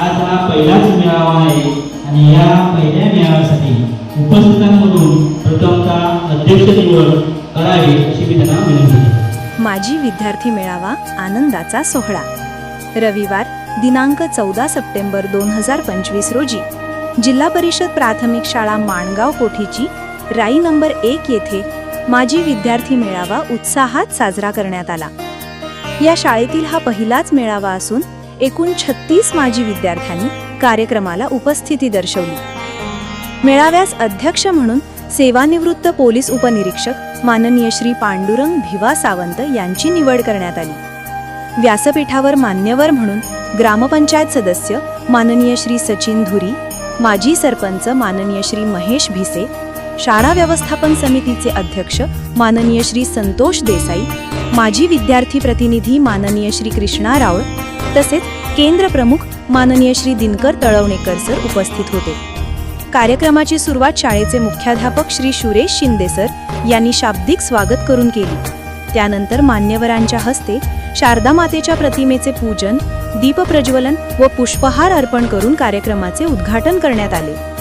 आज हा पहिलाच मेळावा आहे आणि या पहिल्या मेळाव्यासाठी उपस्थितांमधून प्रथमतः अध्यक्ष निवड करावी अशी मी त्यांना विनंती माजी विद्यार्थी मेळावा आनंदाचा सोहळा. रविवार दिनांक चौदा सप्टेंबर दोन हजार पंचवीस रोजी जिल्हा परिषद प्राथमिक शाळा माणगाव कोठीची राई नंबर एक येथे माजी विद्यार्थी मेळावा उत्साहात साजरा करण्यात आला. या शाळेतील हा पहिलाच मेळावा असून एकूण छत्तीस माजी विद्यार्थ्यांनी कार्यक्रमाला उपस्थिती दर्शवली. मेळाव्यास अध्यक्ष म्हणून सेवानिवृत्त पोलीस उपनिरीक्षक माननीय श्री पांडुरंग भिवा सावंत यांची निवड करण्यात आली. व्यासपीठावर मान्यवर म्हणून ग्रामपंचायत सदस्य माननीय श्री सचिन धुरी माजी सरपंच माननीय श्री महेश भिसे शाळा व्यवस्थापन समितीचे अध्यक्ष माननीय श्री संतोष देसाई माजी विद्यार्थी प्रतिनिधी माननीय श्री कृष्णा रावळ तसेच केंद्र प्रमुख माननीय श्री दिनकर तळवणेकर सर उपस्थित होते. कार्यक्रमाची सुरुवात शाळेचे मुख्याध्यापक श्री सुरेश शिंदे सर यांनी शाब्दिक स्वागत करून केली. त्यानंतर मान्यवरांच्या हस्ते शारदा मातेच्या प्रतिमेचे पूजन दीपप्रज्वलन व पुष्पहार अर्पण करून कार्यक्रमाचे उद्घाटन करण्यात आले.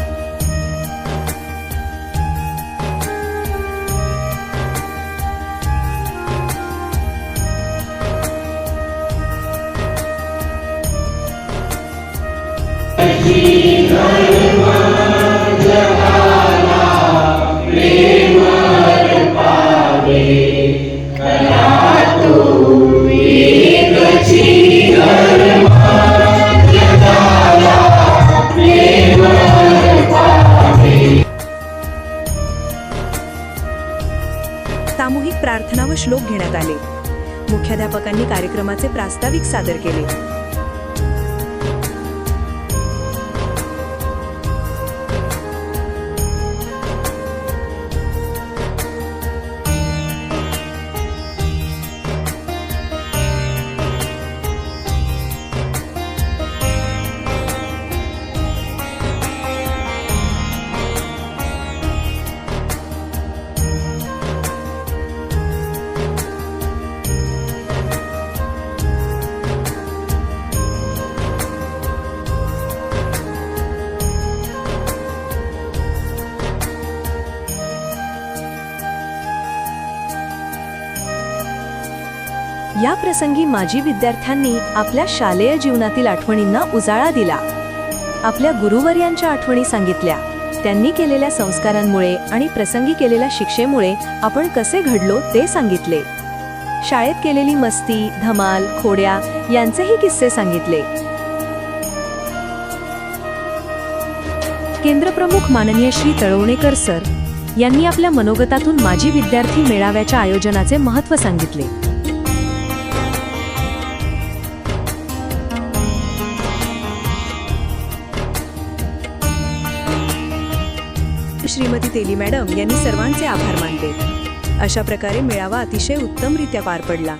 श्लोक घेण्यात आले. मुख्याध्यापकांनी कार्यक्रमाचे प्रास्ताविक सादर केले. या प्रसंगी माजी विद्यार्थ्यांनी आपल्या शालेय जीवनातील आठवणींना उजाळा दिला. आपल्या गुरुवर्यांच्या आठवणी सांगितल्या. त्यांनी केलेल्या संस्कारांमुळे आणि प्रसंगी केलेल्या शिक्षेमुळे आपण कसे घडलो ते सांगितले. शाळेत केलेली मस्ती धमाल खोड्या यांचेही किस्से सांगितले. केंद्रप्रमुख माननीय श्री तळवणेकर सर यांनी आपल्या मनोगतातून माजी विद्यार्थी मेळाव्याच्या आयोजनाचे महत्त्व सांगितले. श्रीमती तेली मॅडम यांनी सर्वांचे आभार मानले. अशा प्रकारे मेळावा अतिशय उत्तमरित्या पार पडला.